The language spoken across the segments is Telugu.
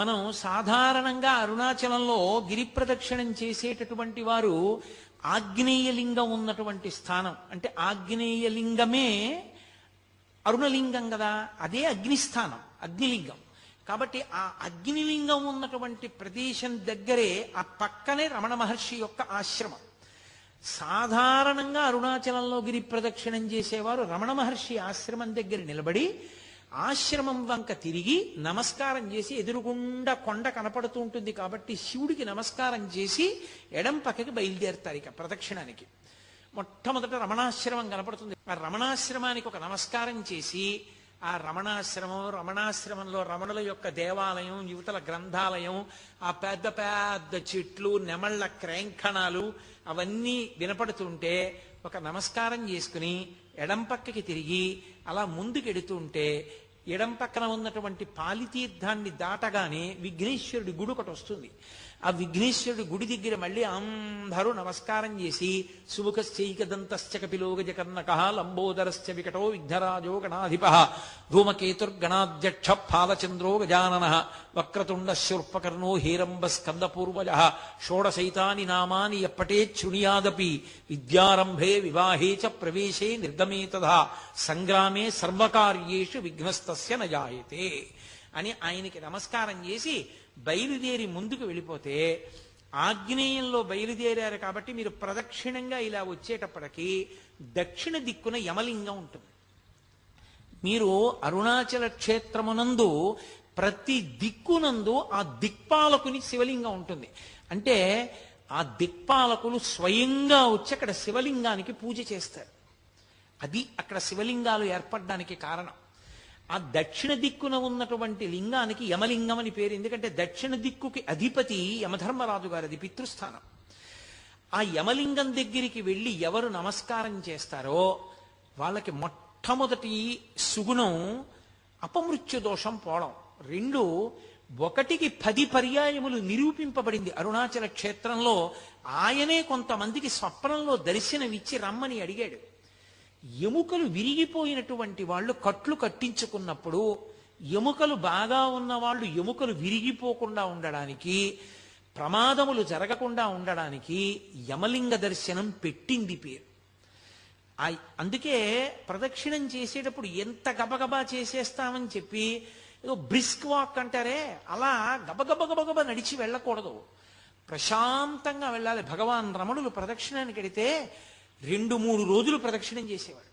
మనం సాధారణంగా అరుణాచలంలో గిరి ప్రదక్షిణం చేసేటటువంటి వారు ఆగ్నేయలింగం ఉన్నటువంటి స్థానం. అంటే ఆగ్నేయలింగమే అరుణలింగం కదా? అదే అగ్నిస్థానం అగ్నిలింగం. కాబట్టి ఆ అగ్నిలింగం ఉన్నటువంటి ప్రదేశం దగ్గరే ఆ పక్కనే రమణ మహర్షి యొక్క ఆశ్రమం. సాధారణంగా అరుణాచలంలో గిరి ప్రదక్షిణం చేసేవారు రమణ మహర్షి ఆశ్రమం దగ్గర నిలబడి ఆశ్రమం వంక తిరిగి నమస్కారం చేసి ఎదురుగుండా కొండ కనపడుతూ ఉంటుంది కాబట్టి శివుడికి నమస్కారం చేసి ఎడం పక్కకి బయలుదేరుతారు ఇక ప్రదక్షిణానికి. మొట్టమొదట రమణాశ్రమం కనపడుతుంది. ఆ రమణాశ్రమానికి ఒక నమస్కారం చేసి ఆ రమణాశ్రమం రమణాశ్రమంలో రమణుల యొక్క దేవాలయం యువతల గ్రంథాలయం ఆ పెద్ద పెద్ద చెట్లు నెమళ్ళ క్రేంఖణాలు అవన్నీ వినపడుతుంటే ఒక నమస్కారం చేసుకుని ఎడం పక్కకి తిరిగి అలా ముందుకెడుతుంటే ఎడం పక్కన ఉన్నటువంటి పాలితీర్థాన్ని దాటగానే విఘ్నేశ్వరుడి గుడి ఒకటి వస్తుంది. ఆ విఘ్నేశ్వరుడు గుడి దగ్గర మళ్ళీ అందరూ నమస్కారం చేసి సుముఖశ్చైకదంతశ్చ కపిలోగజ కర్ణక లంబోదరశ్చ వికటో విఘ్నరాజో గణాధిప ధూమకేతుర్గణాధ్యక్ష ఫాలచంద్రో గజానన వక్రతుండ శూర్పకర్ణో హీరంబ స్కందపూర్వజ షోడశైతాని నామాని ఎప్పటే శృణుయాదపి విద్యారంభే వివాహే చ ప్రవేశే నిర్గమే తథా సంగ్రామే సర్వకార్యేషు విఘ్నస్తస్య నజాయతే అని ఆయనకి నమస్కారం చేసి బయలుదేరి ముందుకు వెళ్ళిపోతే ఆగ్నేయంలో బయలుదేరారు కాబట్టి మీరు ప్రదక్షిణంగా ఇలా వచ్చేటప్పటికి దక్షిణ దిక్కున యమలింగం ఉంటుంది. మీరు అరుణాచల క్షేత్రమునందు ప్రతి దిక్కునందు ఆ దిక్పాలకుని శివలింగం ఉంటుంది. అంటే ఆ దిక్పాలకులు స్వయంగా వచ్చి అక్కడ శివలింగానికి పూజ చేస్తారు. అది అక్కడ శివలింగాలు ఏర్పడడానికి కారణం. ఆ దక్షిణ దిక్కున ఉన్నటువంటి లింగానికి యమలింగం అని పేరు. ఎందుకంటే దక్షిణ దిక్కుకి అధిపతి యమధర్మరాజు గారిది పితృస్థానం. ఆ యమలింగం దగ్గరికి వెళ్ళి ఎవరు నమస్కారం చేస్తారో వాళ్ళకి మొట్టమొదటి సుగుణం అపమృత్యు దోషం పోవడం. రెండు ఒకటికి పది పర్యాయములు నిరూపింపబడింది అరుణాచల క్షేత్రంలో. ఆయనే కొంతమందికి స్వప్నంలో దర్శనమిచ్చి రమ్మని అడిగాడు. ఎముకలు విరిగిపోయినటువంటి వాళ్ళు కట్లు కట్టించుకున్నప్పుడు ఎముకలు బాగా ఉన్న వాళ్ళు ఎముకలు విరిగిపోకుండా ఉండడానికి ప్రమాదములు జరగకుండా ఉండడానికి యమలింగ దర్శనం పెట్టింది పేరు. అందుకే ప్రదక్షిణం చేసేటప్పుడు ఎంత గబగబా చేసేస్తామని చెప్పి ఏదో బ్రిస్క్ వాక్ అంటారే అలా గబగబ గబగబ నడిచి వెళ్ళకూడదు. ప్రశాంతంగా వెళ్ళాలి. భగవాన్ రమణులు ప్రదక్షిణానికి వెడితే రెండు మూడు రోజులు ప్రదక్షిణం చేసేవారు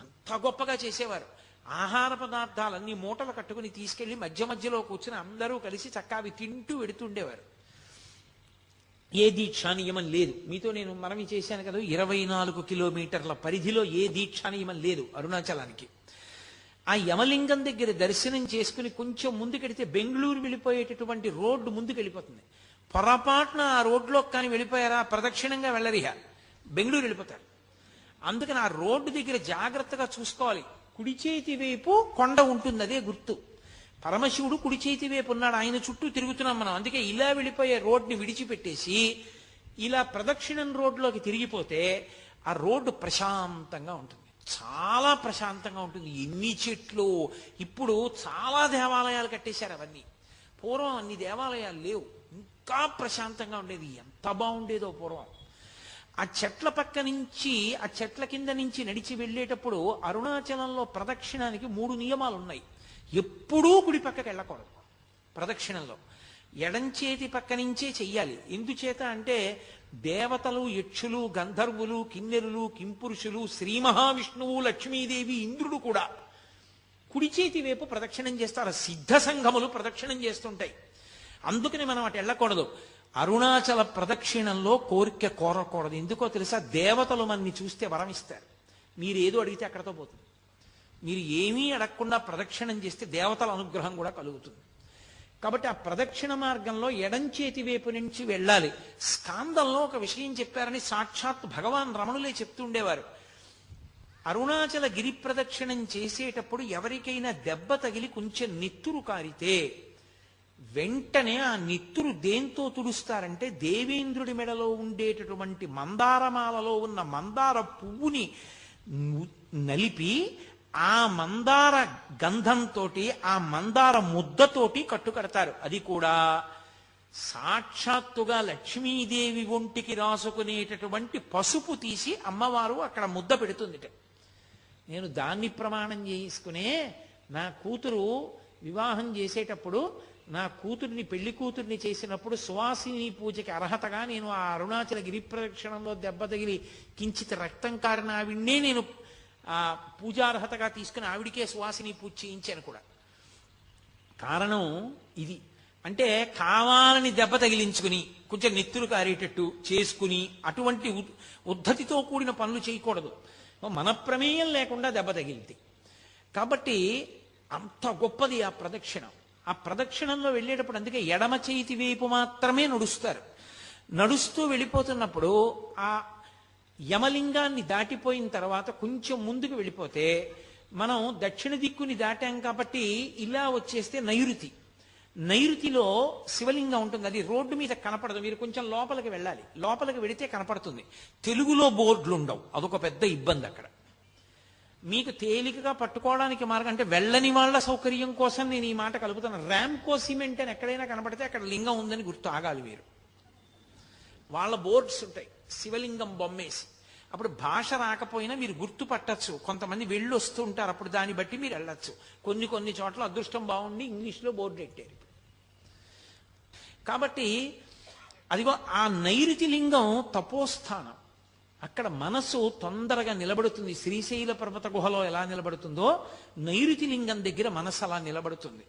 అంత గొప్పగా చేసేవారు. ఆహార పదార్థాలన్నీ మూటలు కట్టుకుని తీసుకెళ్ళి మధ్య మధ్యలో కూర్చుని అందరూ కలిసి చక్కా అవి తింటూ వెడుతుండేవారు. ఏ దీక్షా నియమం లేదు. మీతో నేను మనవి చేశాను కదా ఇరవై నాలుగు కిలోమీటర్ల పరిధిలో ఏ దీక్షా నియమం లేదు అరుణాచలానికి. ఆ యమలింగం దగ్గర దర్శనం చేసుకుని కొంచెం ముందుకెడితే బెంగళూరు వెళ్ళిపోయేటటువంటి రోడ్డు ముందుకు వెళ్ళిపోతుంది పొరపాటున ఆ రోడ్లో కానీ వెళ్ళిపోయారా? ప్రదక్షిణంగా వెళ్ళరిహా. బెంగళూరు వెళ్ళిపోతారు. అందుకని ఆ రోడ్డు దగ్గర జాగ్రత్తగా చూసుకోవాలి. కుడి చేతి వైపు కొండ ఉంటుంది అదే గుర్తు. పరమశివుడు కుడి చేతి వైపు ఉన్నాడు. ఆయన చుట్టూ తిరుగుతున్నాం మనం. అందుకే ఇలా వెళ్ళిపోయే రోడ్ని విడిచిపెట్టేసి ఇలా ప్రదక్షిణం రోడ్లోకి తిరిగిపోతే ఆ రోడ్డు ప్రశాంతంగా ఉంటుంది. చాలా ప్రశాంతంగా ఉంటుంది. ఎన్ని చెట్లు. ఇప్పుడు చాలా దేవాలయాలు కట్టేశారు అవన్నీ. పూర్వం అన్ని దేవాలయాలు లేవు. ఇంకా ప్రశాంతంగా ఉండేది. ఎంత బాగుండేదో పూర్వం. ఆ చెట్ల పక్క నుంచి ఆ చెట్ల కింద నుంచి నడిచి వెళ్ళేటప్పుడు అరుణాచలంలో ప్రదక్షిణానికి మూడు నియమాలు ఉన్నాయి ఎప్పుడూ కుడి పక్కకి వెళ్ళకూడదు ప్రదక్షిణంలో. ఎడంచేతి పక్క నుంచే చెయ్యాలి. ఎందుచేత అంటే దేవతలు యక్షులు గంధర్వులు కిన్నెరులు కింపురుషులు శ్రీ మహావిష్ణువు లక్ష్మీదేవి ఇంద్రుడు కూడా కుడి చేతి వైపు ప్రదక్షిణం చేస్తారు. సిద్ధ సంఘములు ప్రదక్షిణం చేస్తుంటాయి. అందుకని మనం అటు వెళ్ళకూడదు. అరుణాచల ప్రదక్షిణంలో కోరిక కోరకూడదు. ఎందుకో తెలుసా? దేవతలు మనని చూస్తే వరం ఇస్తారు మీరు ఏదో అడిగితే అక్కడతో పోతుంది. మీరు ఏమీ అడగకుండా ప్రదక్షిణం చేస్తే దేవతల అనుగ్రహం కూడా కలుగుతుంది. కాబట్టి ఆ ప్రదక్షిణ మార్గంలో ఎడం చేతి వైపు నుంచి వెళ్ళాలి. స్కాందంలో ఒక విషయం చెప్పారని సాక్షాత్ భగవాన్ రమణులే చెప్తుండేవారు. అరుణాచల గిరి ప్రదక్షిణం చేసేటప్పుడు ఎవరికైనా దెబ్బ తగిలి కొంచెం నిత్తురు కారితే వెంటనే ఆ నిత్తురు దేంతో తుడుస్తారంటే దేవేంద్రుడి మెడలో ఉండేటటువంటి మందారమాలలో ఉన్న మందార పువ్వుని నలిపి ఆ మందార గంధంతో ఆ మందార ముద్దతోటి కట్టుకడతారు. అది కూడా సాక్షాత్తుగా లక్ష్మీదేవి ఒంటికి రాసుకునేటటువంటి పసుపు తీసి అమ్మవారు అక్కడ ముద్ద పెడుతుందిట. నేను దాన్ని ప్రమాణం చేసుకునే నా కూతురు వివాహం చేసేటప్పుడు నా కూతురిని పెళ్ళి కూతుర్ని చేసినప్పుడు సువాసిని పూజకి అర్హతగా నేను ఆ అరుణాచల గిరి ప్రదక్షిణంలో దెబ్బ తగిలి కించిత రక్తం కారిన ఆవిడ్నే నేను ఆ పూజార్హతగా తీసుకుని ఆవిడికే సువాసిని పూజ చేయించాను కూడా. కారణం ఇది. అంటే కావాలని దెబ్బ తగిలించుకుని కొంచెం నెత్తులు కారేటట్టు చేసుకుని అటువంటి ఉద్- ఉద్ధతితో కూడిన పనులు చేయకూడదు. మన ప్రమేయం లేకుండా దెబ్బ తగిలింది కాబట్టి అంత గొప్పది ఆ ప్రదక్షిణం. ఆ ప్రదక్షిణంలో వెళ్ళేటప్పుడు అందుకే ఎడమ చేతి వైపు మాత్రమే నడుస్తారు. నడుస్తూ వెళ్ళిపోతున్నప్పుడు ఆ యమలింగాన్ని దాటిపోయిన తర్వాత కొంచెం ముందుకు వెళ్ళిపోతే మనం దక్షిణ దిక్కుని దాటాం కాబట్టి ఇలా వచ్చేస్తే నైరుతి. నైరుతిలో శివలింగం ఉంటుంది. అది రోడ్డు మీద కనపడదు. మీరు కొంచెం లోపలికి వెళ్ళాలి. లోపలికి వెళితే కనపడుతుంది. తెలుగులో బోర్డులు ఉండవు అదొక పెద్ద ఇబ్బంది అక్కడ. మీకు తేలికగా పట్టుకోవడానికి మార్గం అంటే వెళ్ళని వాళ్ళ సౌకర్యం కోసం నేను ఈ మాట కలుపుతాను ర్యాంకో సిమెంట్ అని ఎక్కడైనా కనపడితే అక్కడ లింగం ఉందని గుర్తు ఆగాలి మీరు. వాళ్ళ బోర్డ్స్ ఉంటాయి. శివలింగం బొమ్మేసి. అప్పుడు భాష రాకపోయినా మీరు గుర్తుపట్టచ్చు. కొంతమంది వెళ్ళి వస్తూ ఉంటారు. అప్పుడు దాన్ని బట్టి మీరు వెళ్ళచ్చు. కొన్ని కొన్ని చోట్ల అదృష్టం బాగుండి ఇంగ్లీష్లో బోర్డు పెట్టారు. కాబట్టి అదిగో ఆ నైరుతి లింగం తపోస్థానం. అక్కడ మనస్సు తొందరగా నిలబడుతుంది. శ్రీశైల పర్వత గుహలో ఎలా నిలబడుతుందో నైరుతి లింగం దగ్గర మనసు అలా నిలబడుతుంది.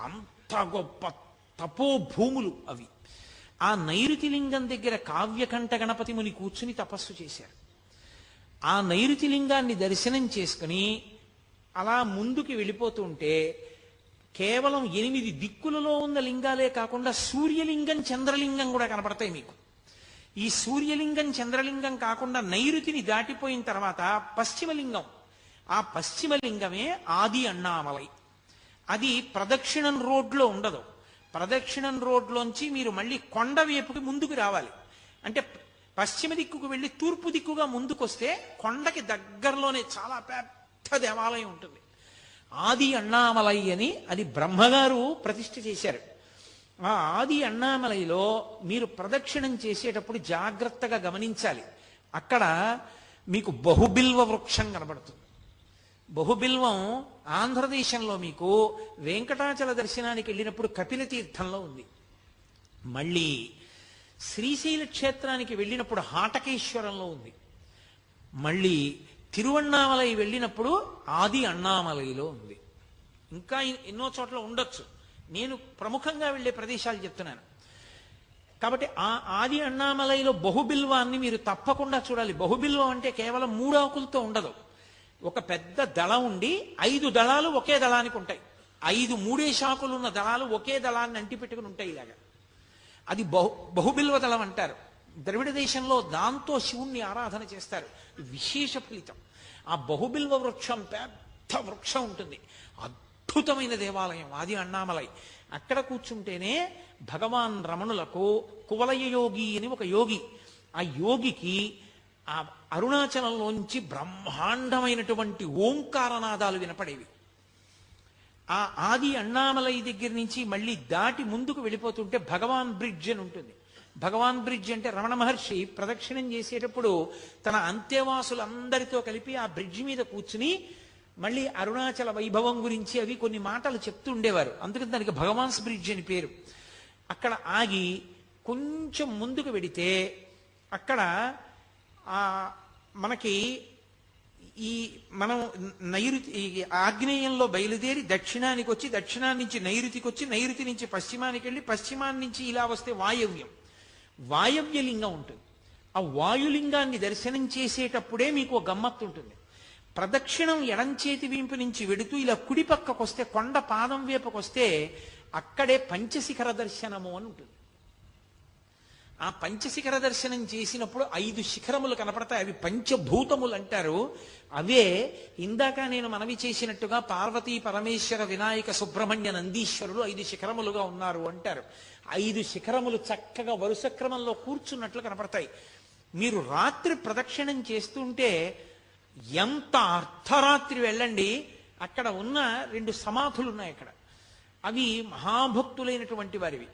అంత గొప్ప తపో భూములు అవి. ఆ నైరుతి లింగం దగ్గర కావ్యకంఠ గణపతి ముని కూర్చుని తపస్సు చేశారు. ఆ నైరుతి లింగాన్ని దర్శనం చేసుకుని అలా ముందుకు వెళ్ళిపోతుంటే కేవలం ఎనిమిది దిక్కులలో ఉన్న లింగాలే కాకుండా సూర్యలింగం చంద్రలింగం కూడా కనపడతాయి మీకు. ఈ సూర్యలింగం చంద్రలింగం కాకుండా నైరుతిని దాటిపోయిన తర్వాత పశ్చిమలింగం. ఆ పశ్చిమలింగమే ఆది అన్నామలై. అది ప్రదక్షిణం రోడ్లో ఉండదు. ప్రదక్షిణం రోడ్లోంచి మీరు మళ్ళీ కొండ వైపుకి ముందుకు రావాలి. అంటే పశ్చిమ దిక్కుకు వెళ్ళి తూర్పు దిక్కుగా ముందుకొస్తే కొండకి దగ్గరలోనే చాలా పెద్ద దేవాలయం ఉంటుంది. ఆది అన్నామలై అని అది బ్రహ్మగారు ప్రతిష్ఠ చేశారు. ఆ ఆది అన్నామలైలో మీరు ప్రదక్షిణం చేసేటప్పుడు జాగ్రత్తగా గమనించాలి. అక్కడ మీకు బహుబిల్వ వృక్షం కనబడుతుంది. బహుబిల్వం ఆంధ్రదేశంలో మీకు వెంకటాచల దర్శనానికి వెళ్ళినప్పుడు కపిల తీర్థంలో ఉంది. మళ్ళీ శ్రీశైల క్షేత్రానికి వెళ్ళినప్పుడు హాటకేశ్వరంలో ఉంది. మళ్ళీ తిరువണ്ണామలై వెళ్ళినప్పుడు ఆది అన్నామలైలో ఉంది. ఇంకా ఎన్నో చోట్ల ఉండొచ్చు. నేను ప్రముఖంగా వెళ్ళే ప్రదేశాలు చెప్తున్నాను. కాబట్టి ఆ ఆది అన్నామలైలో బహుబిల్వాన్ని మీరు తప్పకుండా చూడాలి. బహుబిల్వం అంటే కేవలం మూడు ఆకులతో ఉండదు. ఒక పెద్ద దళం ఉండి ఐదు దళాలు ఒకే దళానికి ఉంటాయి. ఐదు మూడే శాఖలు ఉన్న దళాలు ఒకే దళాన్ని అంటిపెట్టుకుని ఉంటాయి ఇలాగా. అది బహు బహుబిల్వ దళం అంటారు. ద్రవిడ దేశంలో దాంతో శివుణ్ణి ఆరాధన చేస్తారు. విశేష ఫలితం. ఆ బహుబిల్వ వృక్షం పెద్ద వృక్షం ఉంటుంది. అద్భుతమైన దేవాలయం ఆది అన్నామలై. అక్కడ కూర్చుంటేనే భగవాన్ రమణులకు కువలయ యోగి అని ఒక యోగి. ఆ యోగికి ఆ అరుణాచలంలోంచి బ్రహ్మాండమైనటువంటి ఓంకారనాదాలు వినపడేవి. ఆ ఆది అన్నామలై దగ్గర నుంచి మళ్ళీ దాటి ముందుకు వెళ్ళిపోతుంటే భగవాన్ బ్రిడ్జ్ అని ఉంటుంది. భగవాన్ బ్రిడ్జ్ అంటే రమణ మహర్షి ప్రదక్షిణం చేసేటప్పుడు తన అంత్యవాసులందరితో కలిపి ఆ బ్రిడ్జ్ మీద కూర్చుని మళ్ళీ అరుణాచల వైభవం గురించి అవి కొన్ని మాటలు చెప్తూ ఉండేవారు. అందుకని దానికి భగవాన్స్ బ్రిడ్జ్ అని పేరు. అక్కడ ఆగి కొంచెం ముందుకు వెడితే అక్కడ మనకి ఈ మనం నైరుతి ఆగ్నేయంలో బయలుదేరి దక్షిణానికి వచ్చి దక్షిణాన్ని నుంచి నైరుతికి వచ్చి నైరుతి నుంచి పశ్చిమానికి వెళ్ళి పశ్చిమాన్ని నుంచి ఇలా వస్తే వాయవ్యం. వాయవ్యలింగం ఉంటుంది. ఆ వాయులింగాన్ని దర్శనం చేసేటప్పుడే మీకు గమ్మత్తు ఉంటుంది. ప్రదక్షిణం ఎడంచేతి వీంపు నుంచి వెడుతూ ఇలా కుడి పక్కకు వస్తే కొండ పాదం వైపుకు వస్తే అక్కడే పంచశిఖర దర్శనము అని ఉంటుంది. ఆ పంచశిఖర దర్శనం చేసినప్పుడు ఐదు శిఖరములు కనపడతాయి. అవి పంచభూతములు అంటారు. అవే ఇందాక నేను మనవి చేసినట్టుగా పార్వతీ పరమేశ్వర వినాయక సుబ్రహ్మణ్య నందీశ్వరులు ఐదు శిఖరములుగా ఉన్నారు అంటారు. ఐదు శిఖరములు చక్కగా వరుస క్రమంలో కూర్చున్నట్లు కనపడతాయి. మీరు రాత్రి ప్రదక్షిణం చేస్తుంటే ఎంత అర్ధరాత్రి వెళ్ళండి అక్కడ ఉన్న రెండు సమాధులు ఉన్నాయి అక్కడ. అవి మహాభక్తులైనటువంటి వారివి.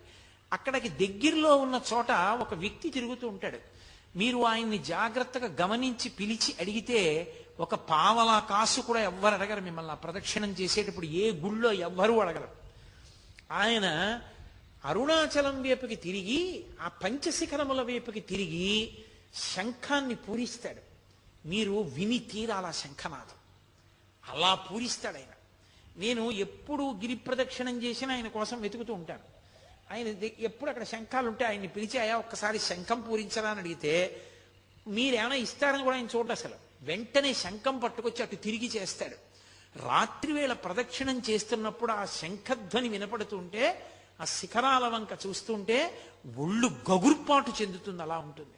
అక్కడికి దగ్గరలో ఉన్న చోట ఒక వ్యక్తి తిరుగుతూ ఉంటాడు. మీరు ఆయన్ని జాగ్రత్తగా గమనించి పిలిచి అడిగితే ఒక పావలా కాసు కూడా ఎవ్వరు అడగరు మిమ్మల్ని. ప్రదక్షిణం చేసేటప్పుడు ఏ గుళ్ళో ఎవ్వరూ అడగరు. ఆయన అరుణాచలం వైపుకి తిరిగి ఆ పంచశిఖరముల వైపుకి తిరిగి శంఖాన్ని పూరిస్తాడు. మీరు విని తీరాల శంఖనాథం అలా పూరిస్తాడు ఆయన. నేను ఎప్పుడు గిరి ప్రదక్షిణం చేసినా ఆయన కోసం వెతుకుతూ ఉంటాను. ఆయన ఎప్పుడు అక్కడ శంఖాలు ఉంటే ఆయన్ని పిలిచి అయ్యా ఒక్కసారి శంఖం పూరించరా అని అడిగితే మీరేమైనా ఇస్తారని కూడా ఆయన చూడండి అసలు. వెంటనే శంఖం పట్టుకొచ్చి అటు తిరిగి చేస్తాడు. రాత్రి వేళ ప్రదక్షిణం చేస్తున్నప్పుడు ఆ శంఖధ్వని వినపడుతుంటే ఆ శిఖరాల వంక చూస్తుంటే ఒళ్ళు గగుర్పాటు చెందుతుంది అలా ఉంటుంది.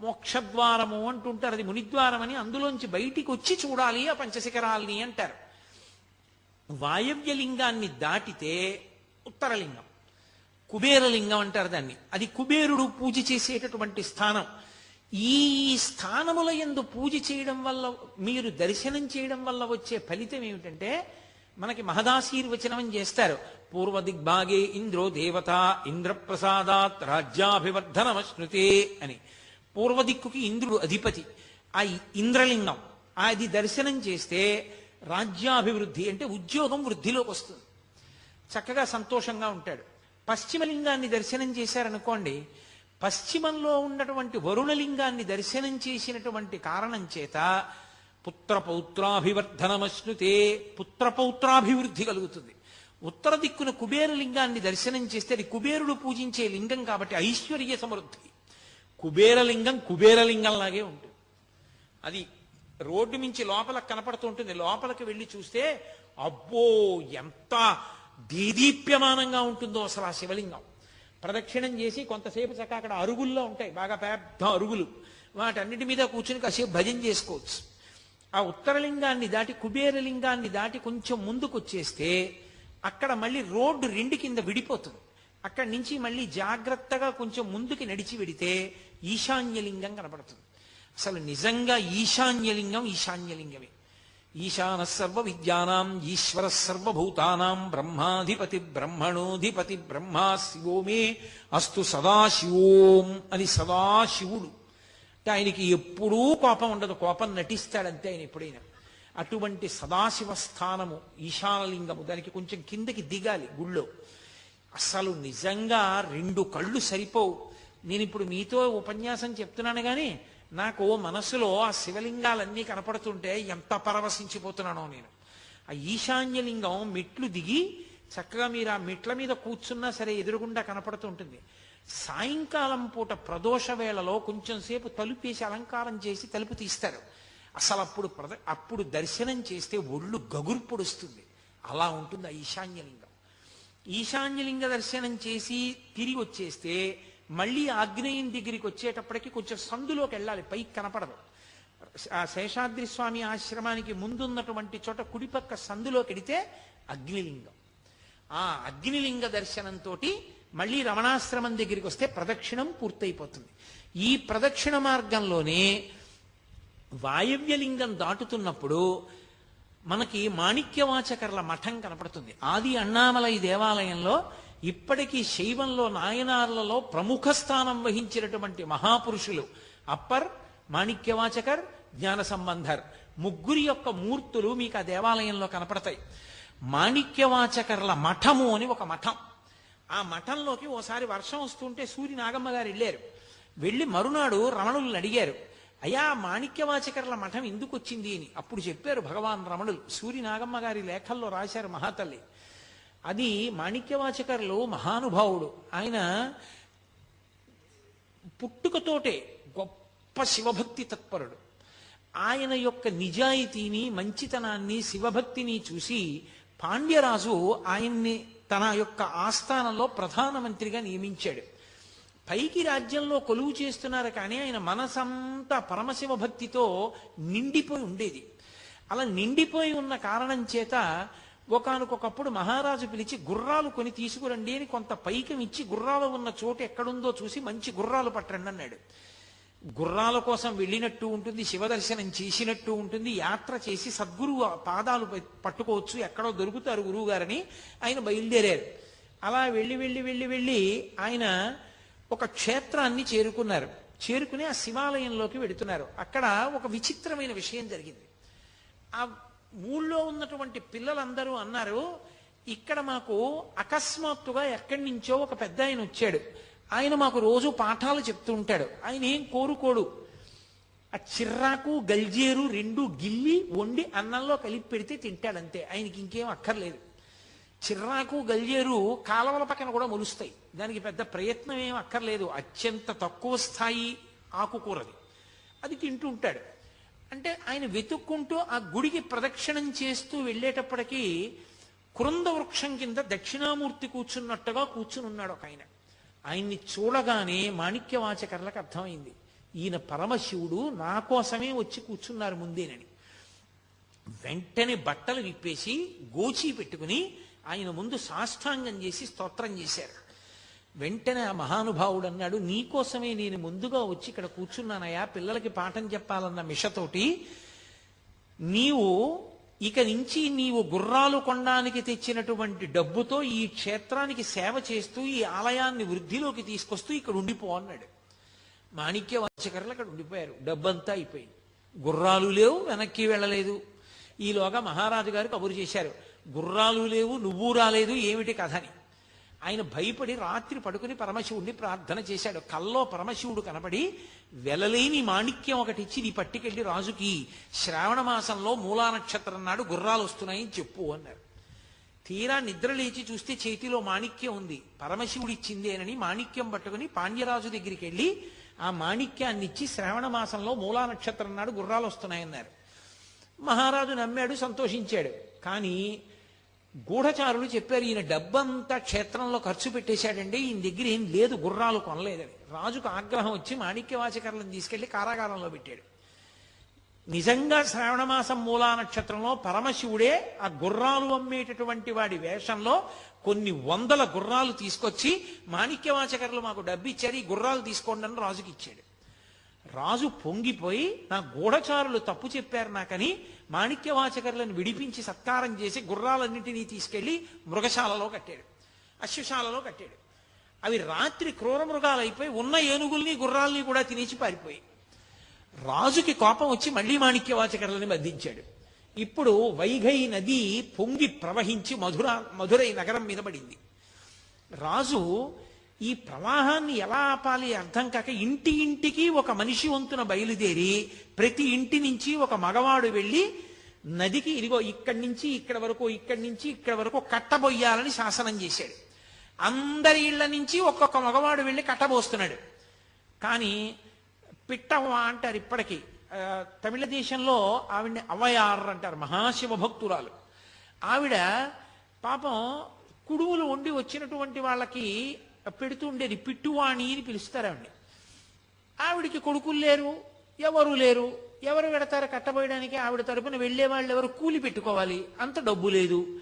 మోక్షద్వారము అంటుంటారు. అది మునిద్వారం అని అందులోంచి బయటికి వచ్చి చూడాలి ఆ పంచశిఖరాల్ని అంటారు. వాయవ్యలింగాన్ని దాటితే ఉత్తరలింగం కుబేరలింగం అంటారు దాన్ని. అది కుబేరుడు పూజ చేసేటటువంటి స్థానం. ఈ స్థానముల యందు పూజ చేయడం వల్ల మీరు దర్శనం చేయడం వల్ల వచ్చే ఫలితం ఏమిటంటే మనకి మహదాశీర్వచనం చేస్తారు. పూర్వ దిగ్భాగే ఇంద్రో దేవత ఇంద్రప్రసాదాత్ రాజ్యాభివర్ధనమశ్నుతే అని. పూర్వ దిక్కుకి ఇంద్రుడు అధిపతి. ఆ ఇంద్రలింగం. అది దర్శనం చేస్తే రాజ్యాభివృద్ధి అంటే ఉద్యోగం వృద్ధిలోకి వస్తుంది. చక్కగా సంతోషంగా ఉంటాడు. పశ్చిమలింగాన్ని దర్శనం చేశారనుకోండి పశ్చిమంలో ఉన్నటువంటి వరుణలింగాన్ని దర్శనం చేసినటువంటి కారణం చేత పుత్రపౌత్రాభివర్ధనమశ్నుతే పుత్రపౌత్రాభివృద్ధి కలుగుతుంది. ఉత్తర దిక్కున కుబేరలింగాన్ని దర్శనం చేస్తే అది కుబేరుడు పూజించే లింగం కాబట్టి ఐశ్వర్య సమృద్ధి. కుబేరలింగం కుబేరలింగంలాగే ఉంటుంది. అది రోడ్డు మించి లోపల కనపడుతూ ఉంటుంది. లోపలికి వెళ్ళి చూస్తే అబ్బో ఎంత దీదీప్యమానంగా ఉంటుందో అసలు ఆ శివలింగం. ప్రదక్షిణం చేసి కొంతసేపు చక్క అక్కడ అరుగుల్లో ఉంటాయి. బాగా పెద్ద అరుగులు. వాటన్నిటి మీద కూర్చుని కాసేపు భజన చేసుకోవచ్చు. ఆ ఉత్తరలింగాన్ని దాటి కుబేరలింగాన్ని దాటి కొంచెం ముందుకు వచ్చేస్తే అక్కడ మళ్ళీ రోడ్డు రెండు కింద విడిపోతుంది. అక్కడి నుంచి మళ్ళీ జాగ్రత్తగా కొంచెం ముందుకి నడిచి వెడితే ఈశాన్యలింగం కనపడుతుంది. అసలు నిజంగా ఈశాన్యలింగం ఈశాన్యలింగమే. ఈశాన సర్వ విద్యానాం ఈశ్వర సర్వభూతానాం బ్రహ్మాధిపతి బ్రహ్మణోధిపతి బ్రహ్మా శివోమే అస్తు సదాశివోం అని సదాశివుడు అంటే ఆయనకి ఎప్పుడూ కోపం ఉండదు. కోపం నటిస్తాడంతే ఆయన ఎప్పుడైనా. అటువంటి సదాశివ స్థానము ఈశానలింగము దానికి కొంచెం కిందకి దిగాలి గుళ్ళో. అసలు నిజంగా రెండు కళ్ళు సరిపోవు. నేను ఇప్పుడు మీతో ఉపన్యాసం చెప్తున్నాను కానీ నాకు మనసులో ఆ శివలింగాలన్నీ కనపడుతుంటే ఎంత పరవశించిపోతున్నానో నేను. ఆ ఈశాన్యలింగం మెట్లు దిగి చక్కగా మీరు ఆ మెట్ల మీద కూర్చున్నా సరే ఎదురుగుండా కనపడుతూ ఉంటుంది సాయంకాలం పూట ప్రదోష వేళలో కొంచెం సేపు తలుపేసి అలంకారం చేసి తలుపు తీస్తారు. అసలు అప్పుడు ప్రద అప్పుడు దర్శనం చేస్తే ఒళ్ళు గగుర్పొడుస్తుంది అలా ఉంటుంది ఆ ఈశాన్యలింగం. ఈశాన్యలింగ దర్శనం చేసి తిరిగి వచ్చేస్తే మళ్ళీ ఆగ్నేయం దగ్గరికి వచ్చేటప్పటికి కొంచెం సందులోకి వెళ్ళాలి పైకి కనపడదు. ఆ శేషాద్రి స్వామి ఆశ్రమానికి ముందున్నటువంటి చోట కుడిపక్క సందులోకి వెడితే అగ్నిలింగం. ఆ అగ్నిలింగ దర్శనంతో మళ్ళీ రమణాశ్రమం దగ్గరికి వస్తే ప్రదక్షిణం పూర్తయిపోతుంది. ఈ ప్రదక్షిణ మార్గంలోనే వాయవ్యలింగం దాటుతున్నప్పుడు మనకి మాణిక్యవాచకర్ల మఠం కనపడుతుంది. ఆది అన్నామలై దేవాలయంలో ఇప్పటికీ శైవంలో నాయనార్లలో ప్రముఖ స్థానం వహించినటువంటి మహాపురుషులు అప్పర్ మాణిక్యవాచకర్ జ్ఞాన సంబంధర్ ముగ్గురి యొక్క మూర్తులు మీకు ఆ దేవాలయంలో కనపడతాయి. మాణిక్యవాచకర్ల మఠము అని ఒక మఠం. ఆ మఠంలోకి ఓసారి వర్షం వస్తుంటే సూర్య నాగమ్మ గారు వెళ్ళారు. వెళ్ళి మరునాడు రమణులను అడిగారు. అయా మాణిక్యవాచకర్ల మఠం ఎందుకు వచ్చింది అని. అప్పుడు చెప్పారు భగవాన్ రమణులు. సూర్య నాగమ్మ గారి లేఖల్లో రాశారు మహాతల్లి. అది మాణిక్యవాచకర్లు మహానుభావుడు. ఆయన పుట్టుకతోటే గొప్ప శివభక్తి తత్పరుడు. ఆయన యొక్క నిజాయితీని మంచితనాన్ని శివభక్తిని చూసి పాండ్యరాజు ఆయన్ని తన యొక్క ఆస్థానంలో ప్రధానమంత్రిగా నియమించాడు. పైకి రాజ్యంలో కొలువు చేస్తున్నారు కానీ ఆయన మనసంతా పరమశివ భక్తితో నిండిపోయి ఉండేది. అలా నిండిపోయి ఉన్న కారణం చేత ఒకనకొకప్పుడు మహారాజు పిలిచి గుర్రాలు కొని తీసుకురండి అని కొంత పైకం ఇచ్చి గుర్రాలు ఉన్న చోటు ఎక్కడుందో చూసి మంచి గుర్రాలు పట్టండి అన్నాడు. గుర్రాల కోసం వెళ్ళినట్టు ఉంటుంది శివదర్శనం చేసినట్టు ఉంటుంది యాత్ర చేసి సద్గురువు పాదాలు పట్టుకోవచ్చు ఎక్కడో దొరుకుతారు గురువు గారని ఆయన బయలుదేరారు. అలా వెళ్ళి వెళ్ళి వెళ్ళి వెళ్ళి ఆయన ఒక క్షేత్రాన్ని చేరుకున్నారు. చేరుకుని ఆ శివాలయంలోకి వెడుతున్నారు. అక్కడ ఒక విచిత్రమైన విషయం జరిగింది. ఆ ఊళ్ళో ఉన్నటువంటి పిల్లలందరూ అన్నారు ఇక్కడ మాకు అకస్మాత్తుగా ఎక్కడి నుంచో ఒక పెద్ద ఆయన వచ్చాడు. ఆయన మాకు రోజు పాఠాలు చెప్తూ ఉంటాడు. ఆయన ఏం కోరుకోడు. ఆ చిర్రాకు గల్జేరు రెండు గిల్లి వండి అన్నంలో కలిపి పెడితే తింటాడంతే. ఆయనకి ఇంకేం అక్కర్లేదు. చిర్రాకు గల్జేరు కాలవల పక్కన కూడా మొలుస్తాయి. దానికి పెద్ద ప్రయత్నం ఏం అక్కర్లేదు. అత్యంత తక్కువ స్థాయి ఆకుకూరది. అది తింటూ ఉంటాడు. అంటే ఆయన వెతుక్కుంటూ ఆ గుడికి ప్రదక్షిణం చేస్తూ వెళ్ళేటప్పటికీ కృంద వృక్షం కింద దక్షిణామూర్తి కూర్చున్నట్టుగా కూర్చుని ఉన్నాడు ఒక ఆయన. ఆయన్ని చూడగానే మాణిక్యవాచకర్లకు అర్థమైంది. ఈయన పరమశివుడు నా కోసమే వచ్చి కూర్చున్నారు ముందేనని. వెంటనే బట్టలు విప్పేసి గోచి పెట్టుకుని ఆయన ముందు సాష్టాంగం చేసి స్తోత్రం చేశారు. వెంటనే ఆ మహానుభావుడు అన్నాడు నీకోసమే నేను ముందుగా వచ్చి ఇక్కడ కూర్చున్నానయ్యా పిల్లలకి పాఠం చెప్పాలన్న మిషతోటి నీవు ఇక నుంచి నీవు గుర్రాలు కొండానికి తెచ్చినటువంటి డబ్బుతో ఈ క్షేత్రానికి సేవ చేస్తూ ఈ ఆలయాన్ని వృద్ధిలోకి తీసుకొస్తూ ఇక్కడ ఉండిపో అన్నాడు. మాణిక్య వంశకర్లు అక్కడ ఉండిపోయారు. డబ్బంతా అయిపోయింది. గుర్రాలు లేవు వెనక్కి వెళ్ళలేదు. ఈలోగా మహారాజు గారు కబురు చేశారు గుర్రాలు లేవు నువ్వు రాలేదు ఏమిటి కథ అని ఆయన భయపడి రాత్రి పడుకుని పరమశివుడిని ప్రార్థన చేశాడు. కల్లో పరమశివుడు కనబడి వెలలేని మాణిక్యం ఒకటి ఇచ్చి నీ పట్టుకెళ్ళి రాజుకి. శ్రావణ మాసంలో మూలా నక్షత్రం నాడు గుర్రాలు వస్తున్నాయని చెప్పు అన్నారు. తీరా నిద్ర లేచి చూస్తే చేతిలో మాణిక్యం ఉంది. పరమశివుడు ఇచ్చిందేనని మాణిక్యం పట్టుకుని పాండ్యరాజు దగ్గరికి వెళ్ళి ఆ మాణిక్యాన్ని ఇచ్చి శ్రావణ మాసంలో మూలా నక్షత్రం నాడు గుర్రాలు వస్తున్నాయన్నారు. మహారాజు నమ్మాడు సంతోషించాడు. కానీ గూఢచారులు చెప్పారు ఈయన డబ్బంతా క్షేత్రంలో ఖర్చు పెట్టేశాడండి ఈయన దగ్గర ఏం లేదు గుర్రాలు కొనలేదని. రాజుకు ఆగ్రహం వచ్చి మాణిక్యవాచకర్లను తీసుకెళ్ళి కారాగారంలో పెట్టాడు. నిజంగా శ్రావణమాసం మూలా నక్షత్రంలో పరమశివుడే ఆ గుర్రాలు అమ్మేటటువంటి వాడి వేషంలో కొన్ని వందల గుర్రాలు తీసుకొచ్చి మాణిక్యవాచకర్లు మాకు డబ్బిచ్చారు ఈ గుర్రాలు తీసుకోండి అని రాజుకి ఇచ్చాడు రాజు పొంగిపోయి నా గూఢచారులు తప్పు చెప్పారు నాకని మాణిక్యవాచకర్లను విడిపించి సత్కారం చేసి గుర్రాలన్నింటినీ తీసుకెళ్ళి మృగశాలలో కట్టాడు. అశ్వశాలలో కట్టాడు. అవి రాత్రి క్రూర మృగాలైపోయి ఉన్న ఏనుగుల్ని గుర్రాల్ని కూడా తినేసి పారిపోయి. రాజుకి కోపం వచ్చి మళ్ళీ మాణిక్యవాచకర్లని బంధించాడు. ఇప్పుడు వైఘై నది పొంగి ప్రవహించి మధుర మధురై నగరం మీద పడింది. రాజు ఈ ప్రవాహాన్ని ఎలా ఆపాలి అర్థం కాక ఇంటి ఇంటికి ఒక మనిషి వంతున బయలుదేరి ప్రతి ఇంటి నుంచి ఒక మగవాడు వెళ్ళి నదికి ఇదిగో ఇక్కడి నుంచి ఇక్కడ వరకు ఇక్కడి నుంచి ఇక్కడ వరకు కట్టబోయాలని శాసనం చేశాడు. అందరి ఇళ్ళ నుంచి ఒక్కొక్క మగవాడు వెళ్ళి కట్టబోస్తున్నాడు. కానీ పిట్టవ్వ అంటారు ఇప్పటికీ. తమిళ దేశంలో ఆవిడని అవయార్ అంటారు మహాశివ భక్తురాలు. ఆవిడ పాపం కుడుములు వండి వచ్చినటువంటి వాళ్ళకి పెడుతూ ఉండేది పిట్టువాణి అని పిలుస్తారు ఆవిడ ఆవిడికి కొడుకులు లేరు ఎవరు లేరు ఎవరు పెడతారు కట్టబోయడానికి? ఆవిడ తరపున వెళ్ళే వాళ్ళు ఎవరు? కూలి పెట్టుకోవాలి అంత డబ్బు లేదు.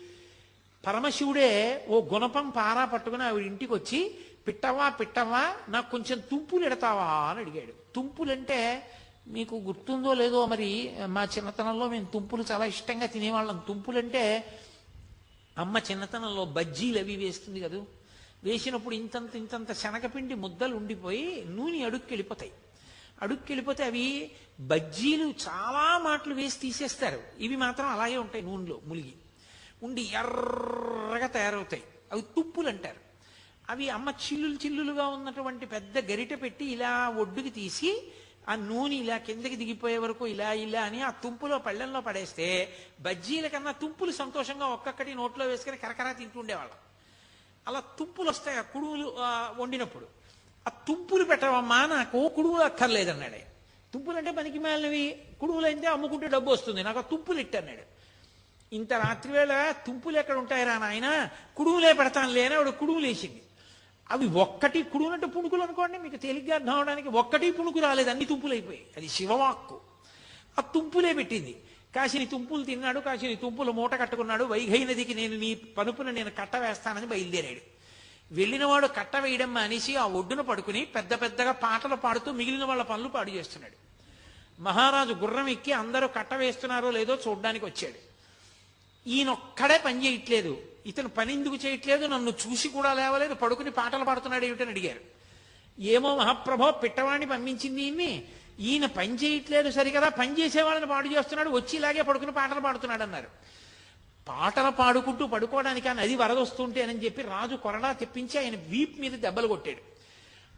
పరమశివుడే ఓ గుణపం పారా పట్టుకుని ఆవిడ ఇంటికి వచ్చి పిట్టవా పిట్టవా నాకు కొంచెం తుంపులు ఎడతావా? అని అడిగాడు. తుంపులంటే మీకు గుర్తుందో లేదో మరి మా చిన్నతనంలో మేము తుంపులు చాలా ఇష్టంగా తినేవాళ్ళం. తుంపులంటే అమ్మ చిన్నతనంలో బజ్జీలు అవి వేస్తుంది కదా. వేసినప్పుడు ఇంతంత ఇంతంత శనగపిండి ముద్దలు ఉండిపోయి నూనె అడుక్కి వెళ్ళిపోతాయి అడుక్కి వెళ్ళిపోతే అవి బజ్జీలు చాలా మాటలు వేసి తీసేస్తారు. ఇవి మాత్రం అలాగే ఉంటాయి నూనెలో ములిగి. ఉండి ఎర్రగా తయారవుతాయి. అవి తుప్పులు అంటారు. అవి అమ్మ చిల్లులు చిల్లులుగా ఉన్నటువంటి పెద్ద గరిట పెట్టి ఇలా ఒడ్డుకి తీసి ఆ నూనె ఇలా కిందకి దిగిపోయే వరకు ఇలా ఇలా అని ఆ తుంపులో పళ్ళెంలో పడేస్తే బజ్జీల కన్నా తుంపులు సంతోషంగా ఒక్కొక్కటి నోట్లో వేసుకుని కరకరా తింటుండేవాళ్ళం అలా తుంపులు వస్తాయి ఆ కుడుములు వండినప్పుడు. ఆ తుంపులు పెట్టవమ్మా నాకు కుడుములు అక్కర్లేదన్నాడు తుంపులు అంటే పనికి మాలినవి కుడుములు అయితే అమ్ముకుంటే డబ్బు వస్తుంది నాకు ఆ తుంపులు ఇట్టన్నాడు ఇంత రాత్రి వేళ తుంపులు ఎక్కడ ఉంటాయిరా నాయన? కుడుములే పెడతాను లేని ఆవిడ కుడుములు వేసింది. అవి ఒక్కటి కుడుములంటే పుణుకులు అనుకోండి మీకు తేలిగ్గా అర్థం అవడానికి ఒక్కటి పుణుకు రాలేదు అన్ని తుంపులు అయిపోయాయి అది శివవాక్కు. ఆ తుంపులే పెట్టింది. కాశీని తుంపులు తిన్నాడు కాశీని తుంపులు మూట కట్టుకున్నాడు వైఘై నదికి నేను నీ పనుపున నేను కట్ట వేస్తానని బయలుదేరాడు. వెళ్ళినవాడు కట్ట వేయడం మానేసి ఆ ఒడ్డున పడుకుని పెద్ద పెద్దగా పాటలు పాడుతూ మిగిలిన వాళ్ళ పనులు పాడు చేస్తున్నాడు. మహారాజు గుర్రం ఎక్కి అందరూ కట్ట వేస్తున్నారో లేదో చూడ్డానికి వచ్చాడు. ఈయనొక్కడే పని చేయట్లేదు. ఇతను పని ఎందుకు చేయట్లేదు? నన్ను చూసి కూడా లేవలేదు. పడుకుని పాటలు పాడుతున్నాడు ఏమిటని అడిగారు. ఏమో మహాప్రభో పిట్టవాణ్ణి పంపించింది ఈయన్ని ఈయన పని చేయట్లేదు సరికదా పని చేసేవాళ్ళని పాడు చేస్తున్నాడు వచ్చి ఇలాగే పడుకుని పాటలు పాడుతున్నాడు అన్నారు పాటలు పాడుకుంటూ పడుకోవడానికి ఆ నది వరదొస్తుంటేనని చెప్పి రాజు కొరడా తెప్పించి ఆయన వీపు మీద దెబ్బలు కొట్టాడు.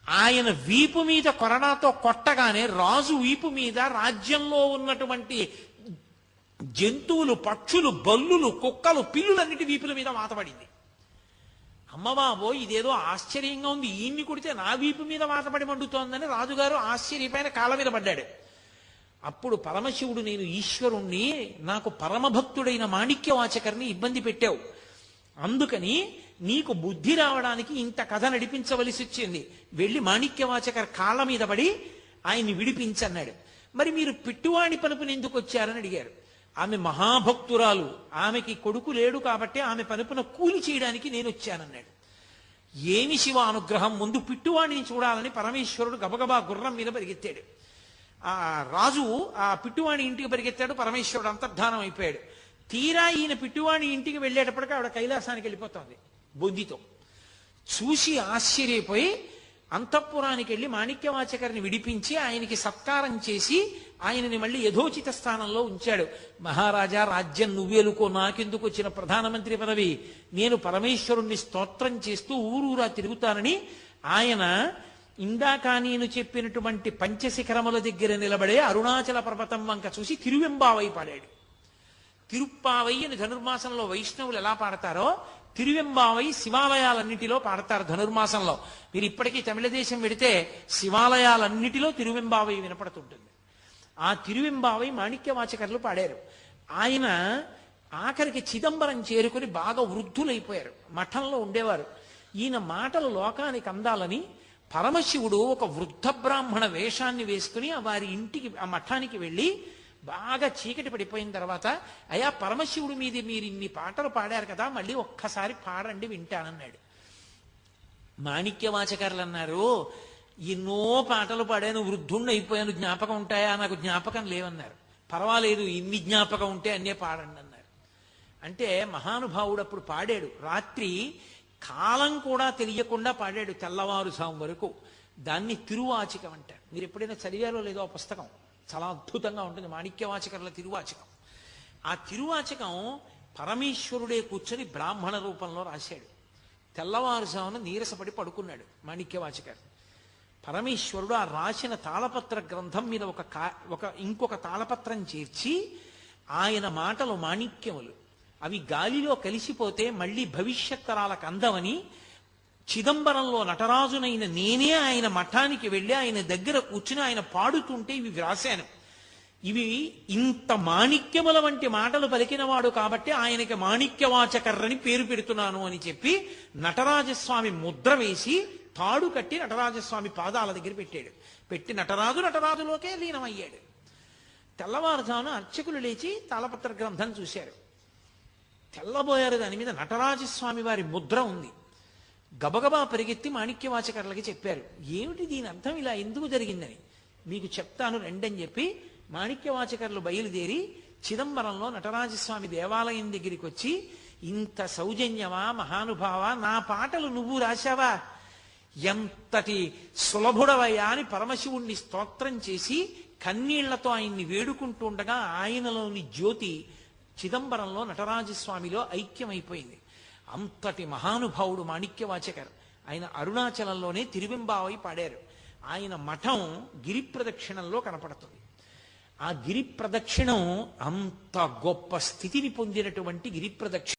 ఆయన వీపు మీద కొరడాతో కొట్టగానే రాజు వీపు మీద రాజ్యంలో ఉన్నటువంటి జంతువులు పక్షులు బల్లులు కుక్కలు పిల్లులన్నిటి వీపుల మీద మాతపడింది అమ్మవాబో ఇదేదో ఆశ్చర్యంగా ఉంది. ఈయన్ని కొడితే నా వీపు మీద వాతపడి మండుతోందని రాజుగారు ఆశ్చర్యపైన కాళ్ళ మీద పడ్డాడు. అప్పుడు పరమశివుడు నేను ఈశ్వరుణ్ణి నాకు పరమభక్తుడైన మాణిక్యవాచకర్ని ఇబ్బంది పెట్టావు. అందుకని నీకు బుద్ధి రావడానికి ఇంత కథ నడిపించవలసి వచ్చింది. వెళ్ళి మాణిక్యవాచకర్ కాళ్ళ మీద పడి ఆయన్ని విడిపించన్నాడు. మరి మీరు పిట్టువాణి పలుపుని ఎందుకు వచ్చారని అడిగారు. ఆమె మహాభక్తురాలు ఆమెకి కొడుకు లేడు కాబట్టి ఆమె పనుపున కూలి చేయడానికి నేను వచ్చానన్నాడు. ఏమి శివ అనుగ్రహం? ముందు పిట్టువాణిని చూడాలని పరమేశ్వరుడు గబగబా గుర్రం మీద పరిగెత్తాడు. ఆ రాజు ఆ పిట్టువాణి ఇంటికి పరిగెత్తాడు పరమేశ్వరుడు అంతర్ధానం అయిపోయాడు. తీరా ఈయన పిట్టువాణి ఇంటికి వెళ్ళేటప్పటికి ఆవిడ కైలాసానికి వెళ్ళిపోతుంది బొందితో. చూసి ఆశ్చర్యపోయి అంతఃపురానికి వెళ్ళి మాణిక్యవాచకరిని విడిపించి ఆయనకి సత్కారం చేసి ఆయనని మళ్ళీ యథోచిత స్థానంలో ఉంచాడు. మహారాజా రాజ్యం నువ్వేలుకో నాకెందుకు వచ్చిన ప్రధానమంత్రి పదవి? నేను పరమేశ్వరుణ్ణి స్తోత్రం చేస్తూ ఊరూరా తిరుగుతానని ఆయన ఇందాక నేను చెప్పినటువంటి పంచశిఖరముల దగ్గర నిలబడే అరుణాచల పర్వతం వంక చూసి తిరువెంబావై పాడాడు. తిరుప్పావై అని ధనుర్మాసంలో వైష్ణవులు ఎలా పాడతారో తిరువెంబావై శివాలయాలన్నిటిలో పాడతారు ధనుర్మాసంలో. మీరు ఇప్పటికీ తమిళ దేశం వెడితే శివాలయాలన్నిటిలో తిరువెంబావై వినపడుతుంటుంది. ఆ తిరువెంబావై మాణిక్యవాచకర్లు పాడారు. ఆయన ఆఖరికి చిదంబరం చేరుకుని బాగా వృద్ధులైపోయారు. మఠంలో ఉండేవారు. ఈయన మాటలు లోకానికి అందాలని పరమశివుడు ఒక వృద్ధ బ్రాహ్మణ వేషాన్ని వేసుకుని వారి ఇంటికి ఆ మఠానికి వెళ్ళి బాగా చీకటి పడిపోయిన తర్వాత అయా పరమశివుడి మీద మీరు ఇన్ని పాటలు పాడారు కదా మళ్ళీ ఒక్కసారి పాడండి వింటానన్నాడు. మాణిక్యవాచకారులు అన్నారు ఎన్నో పాటలు పాడాను వృద్ధుణ్ణి అయిపోయాను జ్ఞాపకం ఉంటాయా? నాకు జ్ఞాపకం లేవన్నారు. పర్వాలేదు ఇన్ని జ్ఞాపకం ఉంటే అన్నే పాడండి అన్నారు. అంటే మహానుభావుడు అప్పుడు పాడాడు. రాత్రి కాలం కూడా తెలియకుండా పాడాడు తెల్లవారుజాము వరకు. దాన్ని తిరువాచికం అంటారు. మీరు ఎప్పుడైనా చదివారో లేదో ఆ పుస్తకం? చాలా అద్భుతంగా ఉంటుంది. మాణిక్యవాచకర్ల తిరువాచకం. ఆ తిరువాచకం పరమేశ్వరుడే కూర్చొని బ్రాహ్మణ రూపంలో రాశాడు. తెల్లవారుజామున నీరసపడి పడుకున్నాడు మాణిక్యవాచకర్. పరమేశ్వరుడు ఆ రాసిన తాళపత్ర గ్రంథం మీద ఒక కా ఒక ఇంకొక తాళపత్రం చేర్చి ఆయన మాటలు మాణిక్యములు. అవి గాలిలో కలిసిపోతే మళ్ళీ భవిష్యత్ తరాలకు అందవని చిదంబరంలో నటరాజునైన నేనే ఆయన మఠానికి వెళ్ళి ఆయన దగ్గర కూర్చుని ఆయన పాడుతుంటే ఇవి వ్రాశాను. ఇవి ఇంత మాణిక్యముల వంటి మాటలు పలికినవాడు కాబట్టి ఆయనకి మాణిక్యవాచకర్రని పేరు పెడుతున్నాను అని చెప్పి నటరాజస్వామి ముద్ర వేసి తాడు కట్టి నటరాజస్వామి పాదాల దగ్గర పెట్టాడు. పెట్టి నటరాజు నటరాజులోకే లీనమయ్యాడు. తెల్లవారుజామున అర్చకులు లేచి తాళపత్ర గ్రంథం చూశారు. తెల్లబోయారు దాని మీద నటరాజస్వామి వారి ముద్ర ఉంది. గబగబా పరిగెత్తి మాణిక్యవాచకర్లకి చెప్పారు. ఏమిటి దీని అర్థం? ఇలా ఎందుకు జరిగిందని. మీకు చెప్తాను రెండని చెప్పి మాణిక్యవాచకర్లు బయలుదేరి చిదంబరంలో నటరాజస్వామి దేవాలయం దగ్గరికి వచ్చి ఇంత సౌజన్యమా మహానుభావా నా పాటలు నువ్వు రాశావా? ఎంతటి సులభుడవయ్యా అని పరమశివుణ్ణి స్తోత్రం చేసి కన్నీళ్ళతో ఆయన్ని వేడుకుంటుండగా ఆయనలోని జ్యోతి చిదంబరంలో నటరాజస్వామిలో ఐక్యమైపోయింది. అంతటి మహానుభావుడు మాణిక్యవాచకర్. ఆయన అరుణాచలంలోనే తిరువింబావై పాడారు. ఆయన మఠం గిరి ప్రదక్షిణంలో కనపడుతుంది. ఆ గిరి ప్రదక్షిణం అంత గొప్ప స్థితిని పొందినటువంటి గిరి ప్రదక్షిణ